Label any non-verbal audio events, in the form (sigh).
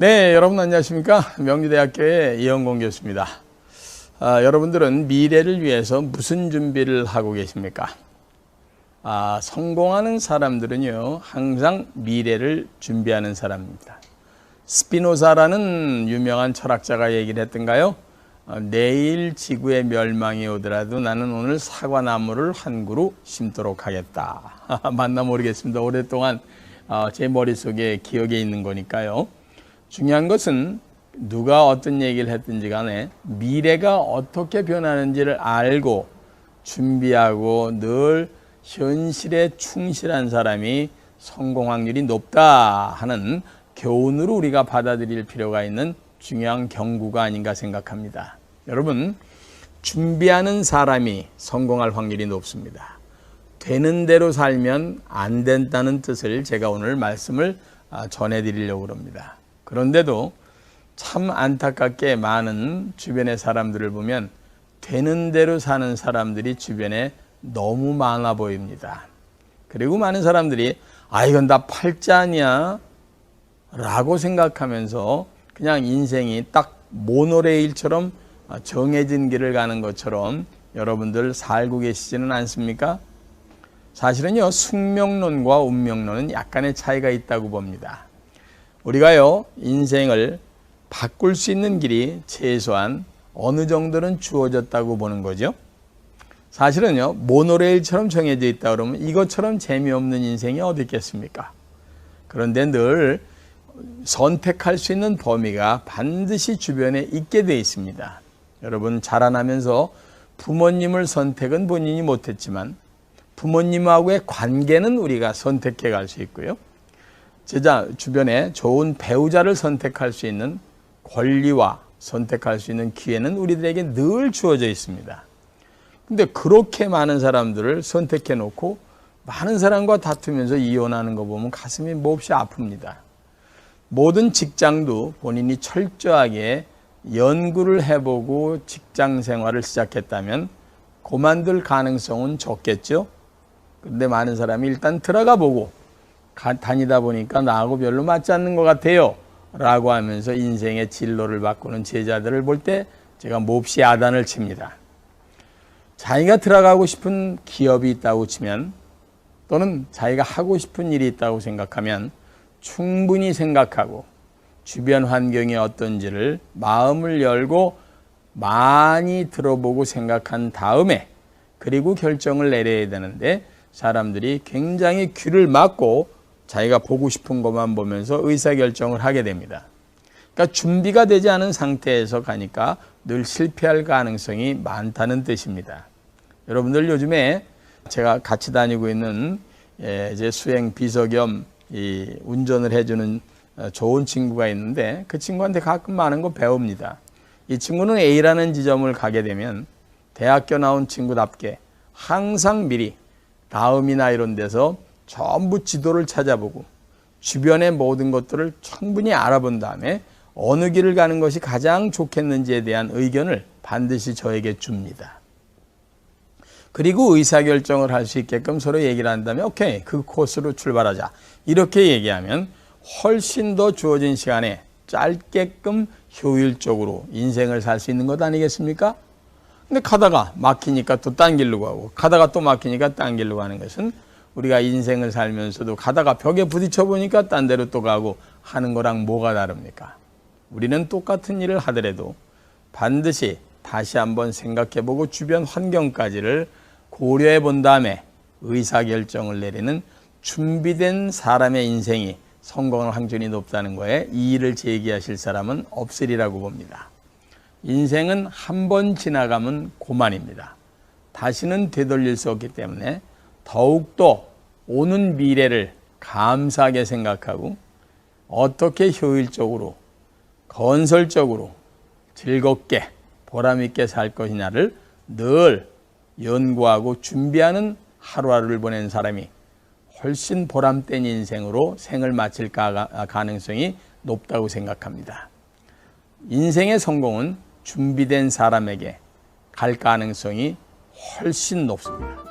네, 여러분 안녕하십니까? 명주대학교의 이영공 교수입니다. 아, 여러분들은 미래를 위해서 무슨 준비를 하고 계십니까? 아, 성공하는 사람들은요, 항상 미래를 준비하는 사람입니다. 스피노사라는 유명한 철학자가 얘기를 했던가요? 어, 내일 지구의 멸망이 오더라도 나는 오늘 사과나무를 한 그루 심도록 하겠다. (laughs) 맞나 모르겠습니다. 오랫동안 어, 제 머릿속에 기억에 있는 거니까요. 중요한 것은 누가 어떤 얘기를 했든지 간에 미래가 어떻게 변하는지를 알고 준비하고 늘 현실에 충실한 사람이 성공 확률이 높다 하는 교훈으로 우리가 받아들일 필요가 있는 중요한 경구가 아닌가 생각합니다. 여러분, 준비하는 사람이 성공할 확률이 높습니다. 되는 대로 살면 안 된다는 뜻을 제가 오늘 말씀을 아, 전해드리려고 합니다. 그런데도 참 안타깝게 많은 주변의 사람들을 보면 되는 대로 사는 사람들이 주변에 너무 많아 보입니다. 그리고 많은 사람들이 아 이건 다 팔자냐 라고 생각하면서 그냥 인생이 딱 모노레일처럼 정해진 길을 가는 것처럼 여러분들 살고 계시지는 않습니까? 사실은요, 숙명론과 운명론은 약간의 차이가 있다고 봅니다. 우리가요, 인생을 바꿀 수 있는 길이 최소한 어느 정도는 주어졌다고 보는 거죠. 사실은요, 모노레일처럼 정해져 있다 그러면 이것처럼 재미없는 인생이 어디 있겠습니까? 그런데 늘 선택할 수 있는 범위가 반드시 주변에 있게 돼 있습니다. 여러분 자라나면서 부모님을 선택은 본인이 못했지만 부모님하고의 관계는 우리가 선택해 갈 수 있고요. 제자 주변에 좋은 배우자를 선택할 수 있는 권리와 선택할 수 있는 기회는 우리들에게 늘 주어져 있습니다. 근데 그렇게 많은 사람들을 선택해 놓고 많은 사람과 다투면서 이혼하는 거 보면 가슴이 몹시 아픕니다. 모든 직장도 본인이 철저하게 연구를 해보고 직장 생활을 시작했다면 그만둘 가능성은 적겠죠. 근데 많은 사람이 일단 들어가 보고 다니다 보니까 나하고 별로 맞지 않는 것 같아요. 라고 하면서 인생의 진로를 바꾸는 제자들을 볼 때 제가 몹시 아단을 칩니다. 자기가 들어가고 싶은 기업이 있다고 치면 또는 자기가 하고 싶은 일이 있다고 생각하면 충분히 생각하고 주변 환경이 어떤지를 마음을 열고 많이 들어보고 생각한 다음에 그리고 결정을 내려야 되는데 사람들이 굉장히 귀를 막고 자기가 보고 싶은 것만 보면서 의사결정을 하게 됩니다. 그러니까 준비가 되지 않은 상태에서 가니까 늘 실패할 가능성이 많다는 뜻입니다. 여러분들 요즘에 제가 같이 다니고 있는 예, 이제 수행 비서 겸 운전을 해주는 어, 좋은 친구가 있는데 그 친구한테 가끔 많은 거 배웁니다. 이 친구는 A라는 지점을 가게 되면 대학교 나온 친구답게 항상 미리 다음이나 이런 데서 전부 지도를 찾아보고 주변의 모든 것들을 충분히 알아본 다음에 어느 길을 가는 것이 가장 좋겠는지에 대한 의견을 반드시 저에게 줍니다. 그리고 의사결정을 할 수 있게끔 서로 얘기를 한다면 오케이 그 코스로 출발하자 이렇게 얘기하면 훨씬 더 주어진 시간에 짧게끔 효율적으로 인생을 살 수 있는 것 아니겠습니까? 근데 가다가 막히니까 또 딴 길로 가고 가다가 또 막히니까 딴 길로 가는 것은 우리가 인생을 살면서도 가다가 벽에 부딪혀 보니까 딴 데로 또 가고 하는 거랑 뭐가 다릅니까? 우리는 똑같은 일을 하더라도 반드시 다시 한번 생각해 보고 주변 환경까지를 고려해 본 다음에 의사결정을 내리는 준비된 사람의 인생이 성공할 확률이 높다는 거에 이의를 제기하실 사람은 없으리라고 봅니다. 인생은 한 번 지나가면 고만입니다. 다시는 되돌릴 수 없기 때문에 더욱더 오는 미래를 감사하게 생각하고 어떻게 효율적으로 건설적으로 즐겁게 보람있게 살 것이냐를 늘 연구하고 준비하는 하루하루를 보낸 사람이 훨씬 보람된 인생으로 생을 마칠 가능성이 높다고 생각합니다. 인생의 성공은 준비된 사람에게 갈 가능성이 훨씬 높습니다.